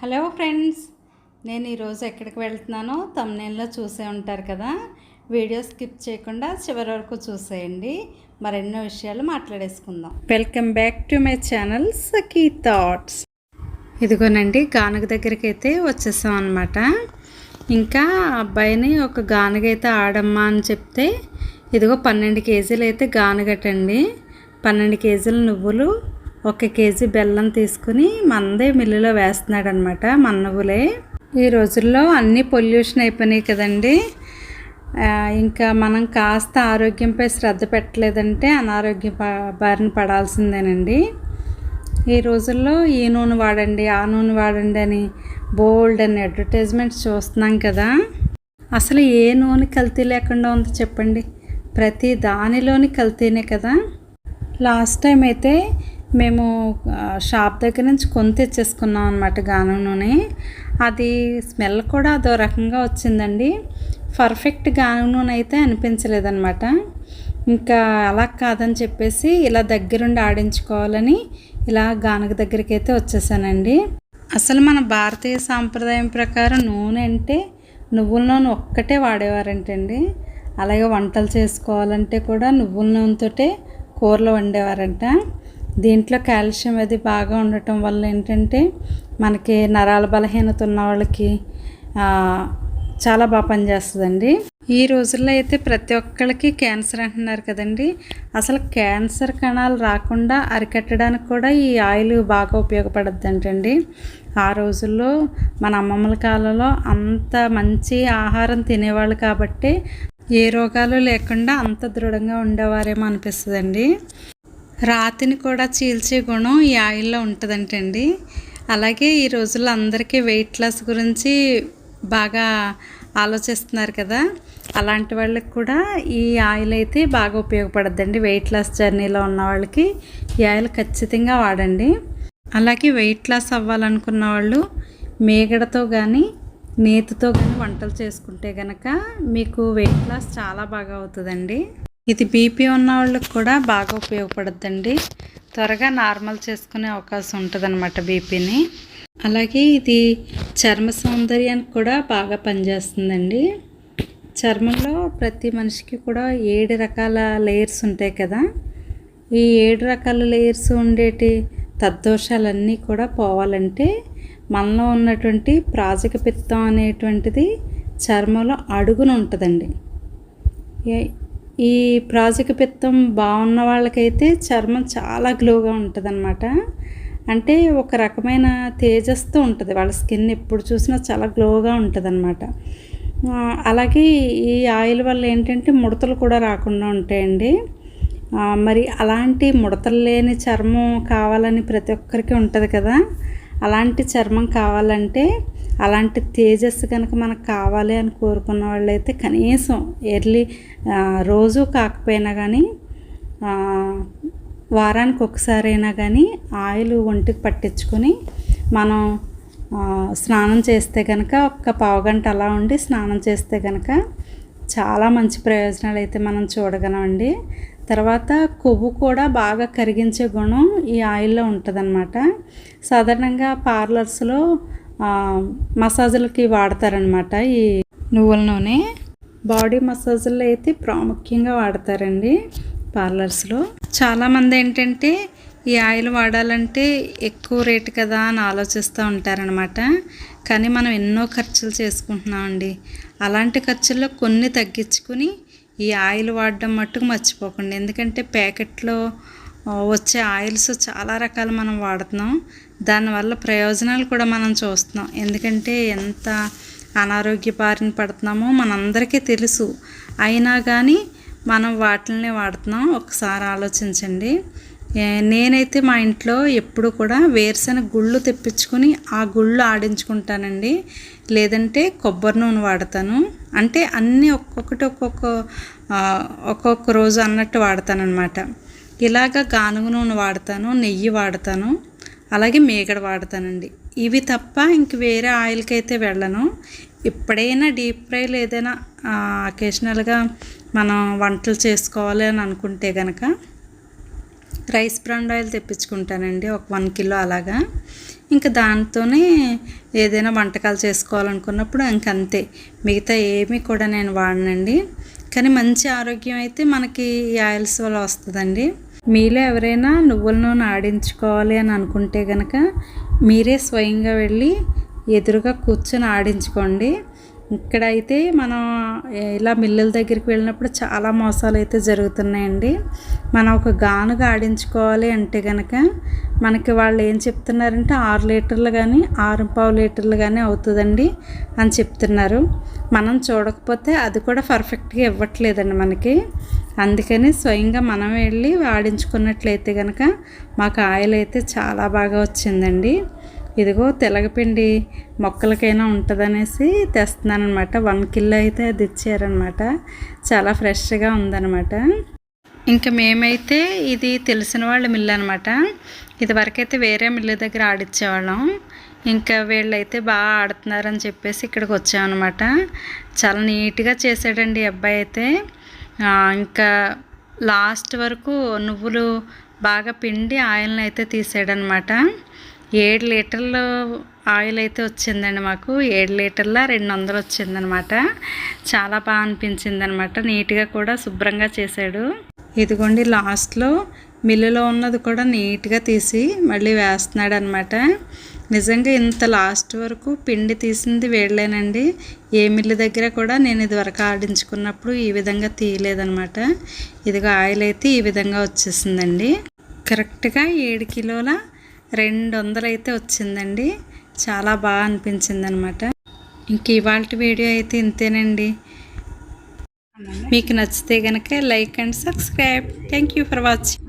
Hello friends నేను ఈరోజు ఎక్కడికి వెళ్తున్నానో తమ్నేల్లో చూసే ఉంటారు కదా. వీడియో స్కిప్ చేయకుండా చివరి వరకు చూసేయండి. మరెన్నో విషయాలు మాట్లాడేసుకుందాం. Welcome back to my channel Sakhi thoughts ఇదిగోనండి గానుగ దగ్గరికి అయితే వచ్చేసాం అనమాట ఇంకా అబ్బాయిని ఒక గానుగైతే ఆడమ్మా అని చెప్తే ఇదిగో పన్నెండు కేజీలు అయితే గానుగటండి. పన్నెండు కేజీల నువ్వులు ఒక కేజీ బెల్లం తీసుకుని మందే మిల్లులో వేస్తున్నాడు అనమాట మన్నవులే ఈ రోజుల్లో అన్నీ పొల్యూషన్ అయిపోయినాయి కదండి. ఇంకా మనం కాస్త ఆరోగ్యంపై శ్రద్ధ పెట్టలేదంటే అనారోగ్య బారిన పడాల్సిందేనండి. ఈ రోజుల్లో ఈ నూనె వాడండి ఆ నూనె వాడండి అని బోల్డ్ అని అడ్వర్టైజ్మెంట్స్ చూస్తున్నాం కదా. అసలు ఏ నూనె కల్తీ లేకుండా ఉందో చెప్పండి. ప్రతి దానిలోని కల్తీనే కదా. లాస్ట్ టైం అయితే మేము షాప్ దగ్గర నుంచి కొని తెచ్చేసుకున్నాం అనమాట గాను నూనె. అది స్మెల్ కూడా అదో రకంగా వచ్చిందండి. పర్ఫెక్ట్ గాను నూనె అయితే అనిపించలేదన్నమాట. ఇంకా అలా కాదని చెప్పేసి ఇలా దగ్గరుండి ఆడించుకోవాలని ఇలా గానుగ దగ్గరికి అయితే వచ్చేసానండి. అసలు మన భారతీయ సాంప్రదాయం ప్రకారం నూనె అంటే నువ్వుల నూనె ఒక్కటే వాడేవారంటండి. అలాగే వంటలు చేసుకోవాలంటే కూడా నువ్వుల నూనెతోటే కూరలు వండేవారంట. దీంట్లో కాల్షియం అది బాగా ఉండటం వల్ల ఏంటంటే మనకి నరాల బలహీనత ఉన్న వాళ్ళకి చాలా బాగా పనిచేస్తుందండి. ఈ రోజుల్లో అయితే ప్రతి ఒక్కరికి క్యాన్సర్ అంటున్నారు కదండి. అసలు క్యాన్సర్ కణాలు రాకుండా అరికట్టడానికి కూడా ఈ ఆయిల్ బాగా ఉపయోగపడద్దంటండి ఆ రోజుల్లో మన అమ్మమ్మల కాలంలో అంత మంచి ఆహారం తినేవాళ్ళు కాబట్టి ఏ రోగాలు లేకుండా అంత దృఢంగా ఉండేవారేమో అనిపిస్తుందండి. రాతిని కూడా చీల్చే గుణం ఈ ఆయిల్లో ఉంటుందంటండి. అలాగే ఈ రోజుల్లో అందరికీ వెయిట్ లాస్ గురించి బాగా ఆలోచిస్తున్నారు కదా. అలాంటి వాళ్ళకి కూడా ఈ ఆయిల్ అయితే బాగా ఉపయోగపడద్దండి. వెయిట్ లాస్ జర్నీలో ఉన్న వాళ్ళకి ఈ ఆయిల్ ఖచ్చితంగా వాడండి. అలాగే వెయిట్ లాస్ అవ్వాలనుకున్న వాళ్ళు మేగడతో కానీ నేతితో కానీ వంటలు చేసుకుంటే కనుక మీకు వెయిట్ లాస్ చాలా బాగా అవుతుందండి. ఇది బీపీ ఉన్న వాళ్ళకి కూడా బాగా ఉపయోగపడుద్దండి. త్వరగా నార్మల్ చేసుకునే అవకాశం ఉంటుంది బీపీని అలాగే ఇది చర్మ సౌందర్యానికి కూడా బాగా పనిచేస్తుందండి. చర్మంలో ప్రతి మనిషికి కూడా ఏడు రకాల లేయర్స్ ఉంటాయి కదా. ఈ ఏడు రకాల లేయర్స్ ఉండేటి తద్దోషాలన్నీ కూడా పోవాలంటే మనలో ఉన్నటువంటి ప్రాజక పిత్తం అనేటువంటిది చర్మంలో అడుగున ఉంటుందండి. ఏ- ఈ ప్రాజెక్ట్ పిత్తం బాగున్న వాళ్ళకైతే చర్మం చాలా గ్లోగా ఉంటుంది అంటే ఒక రకమైన తేజస్తో ఉంటుంది. వాళ్ళ స్కిన్ ఎప్పుడు చూసినా చాలా గ్లోగా ఉంటుంది అనమాట అలాగే ఈ ఆయిల్ వల్ల ఏంటంటే ముడతలు కూడా రాకుండా ఉంటాయండి. మరి అలాంటి ముడతలు లేని చర్మం కావాలని ప్రతి ఒక్కరికి ఉంటుంది కదా. అలాంటి చర్మం కావాలంటే అలాంటి తేజస్సు కనుక మనకు కావాలి అని కోరుకున్న వాళ్ళైతే కనీసం ఎర్లీ రోజు కాకపోయినా కానీ వారానికి ఒకసారైనా కానీ ఆయిల్ ఒంటికి పట్టించుకొని మనం స్నానం చేస్తే కనుక ఒక్క పావుగంట అలా ఉండి స్నానం చేస్తే కనుక చాలా మంచి ప్రయోజనాలు అయితే మనం చూడగలమండి తర్వాత కొవ్వు కూడా బాగా కరిగించే గుణం ఈ ఆయిల్లో ఉంటుందన్నమాట. సాధారణంగా పార్లర్స్లో మసాజులకి వాడతారనమాట ఈ నువ్వుల నూనె. బాడీ మసాజుల్లో అయితే ప్రాముఖ్యంగా వాడతారండి పార్లర్స్లో. చాలామంది ఏంటంటే ఈ ఆయిల్ వాడాలంటే ఎక్కువ రేటు కదా అని ఆలోచిస్తూ ఉంటారనమాట కానీ మనం ఎన్నో ఖర్చులు చేసుకుంటున్నామండి. అలాంటి ఖర్చుల్లో కొన్ని తగ్గించుకుని ఈ ఆయిల్ వాడడం మట్టుకు మర్చిపోకండి. ఎందుకంటే ప్యాకెట్లో వచ్చే ఆయిల్స్ చాలా రకాలు మనం వాడుతున్నాం. దానివల్ల ప్రయోజనాలు కూడా మనం చూస్తున్నాం. ఎందుకంటే ఎంత అనారోగ్య బారిన పడుతున్నామో మనందరికీ తెలుసు. అయినా కానీ మనం వాటిని వాడుతున్నాం. ఒకసారి ఆలోచించండి. నేనైతే మా ఇంట్లో ఎప్పుడు కూడా వేరుశెనగ గుళ్ళు తెప్పించుకొని ఆ గుళ్ళు ఆడించుకుంటానండి. లేదంటే కొబ్బరి నూనె వాడతాను. అంటే అన్నీ ఒక్కొక్కటి ఒక్కొక్క ఒక్కొక్క రోజు అన్నట్టు వాడతానమాట ఇలాగ గానుగ నూనె వాడతాను నెయ్యి వాడతాను అలాగే మేగడ వాడతానండి. ఇవి తప్ప ఇంక వేరే ఆయిల్కి అయితే వెళ్ళను. ఎప్పుడైనా డీప్ ఫ్రైలు ఏదైనా అకేషనల్గా మనం వంటలు చేసుకోవాలి అని అనుకుంటే కనుక రైస్ బ్రాండ్ ఆయిల్ తెప్పించుకుంటానండి ఒక వన్ కిలో అలాగా. ఇంకా దాంతోనే ఏదైనా వంటకాలు చేసుకోవాలనుకున్నప్పుడు ఇంక అంతే మిగతా ఏమీ కూడా నేను వాడనండి. కానీ మంచి ఆరోగ్యం అయితే మనకి ఈ ఆయిల్స్ వల్ల వస్తుందండి. మీలో ఎవరైనా నువ్వుల నూనె ఆడించుకోవాలి అని అనుకుంటే కనుక మీరే స్వయంగా వెళ్ళి ఎదురుగా కూర్చొని ఆడించుకోండి. ఇక్కడైతే మనం ఇలా మిల్లుల దగ్గరికి వెళ్ళినప్పుడు చాలా మోసాలు అయితే జరుగుతున్నాయండి. మనం ఒక గానుగా ఆడించుకోవాలి అంటే కనుక మనకి వాళ్ళు ఏం చెప్తున్నారంటే ఆరు లీటర్లు కానీ ఆరు పావు లీటర్లు కానీ అవుతుందండి అని చెప్తున్నారు. మనం చూడకపోతే అది కూడా పర్ఫెక్ట్గా ఇవ్వట్లేదండి మనకి. అందుకని స్వయంగా మనం వెళ్ళి ఆడించుకున్నట్లయితే కనుక మాకు ఆయిల్ అయితే చాలా బాగా వచ్చిందండి. ఇదిగో తెలగపిండి మొక్కలకైనా ఉంటుందనేసి తెస్తున్నానమాట వన్ కిలో అయితే అది ఇచ్చారనమాట చాలా ఫ్రెష్గా ఉందనమాట ఇంకా మేమైతే ఇది తెలిసిన వాళ్ళ మిల్లు అనమాట ఇదివరకైతే వేరే మిల్లు దగ్గర ఆడిచ్చేవాళ్ళం. ఇంకా వీళ్ళైతే బాగా ఆడుతున్నారని చెప్పేసి ఇక్కడికి వచ్చామన్నమాట. చాలా నీట్గా చేశాడండి ఈ అబ్బాయి అయితే. ఇంకా లాస్ట్ వరకు నువ్వులు బాగా పిండి ఆయిల్ని అయితే తీసాడనమాట ఏడు లీటర్లు ఆయిల్ అయితే వచ్చిందండి మాకు. ఏడు లీటర్ల రెండు వందలు వచ్చిందనమాట. చాలా బాగా అనిపించింది అనమాట నీట్గా కూడా శుభ్రంగా చేశాడు. ఇదిగోండి లాస్ట్లో మిల్లులో ఉన్నది కూడా నీట్గా తీసి మళ్ళీ వేస్తున్నాడు అనమాట నిజంగా ఇంత లాస్ట్ వరకు పిండి తీసింది వేడలేనండి ఏ మిల్లు దగ్గర కూడా నేను ఇది వరకు ఆడించుకున్నప్పుడు ఈ విధంగా తీయలేదనమాట. ఇదిగో ఆయిల్ అయితే ఈ విధంగా వచ్చేసిందండి. కరెక్ట్గా ఏడు కిలోల రెండు వందలు అయితే వచ్చిందండి. చాలా బాగా అనిపించింది అనమాట ఇంక ఇవాళ వీడియో అయితే ఇంతేనండి. మీకు నచ్చితే కనుక like and subscribe. Thank you for watching.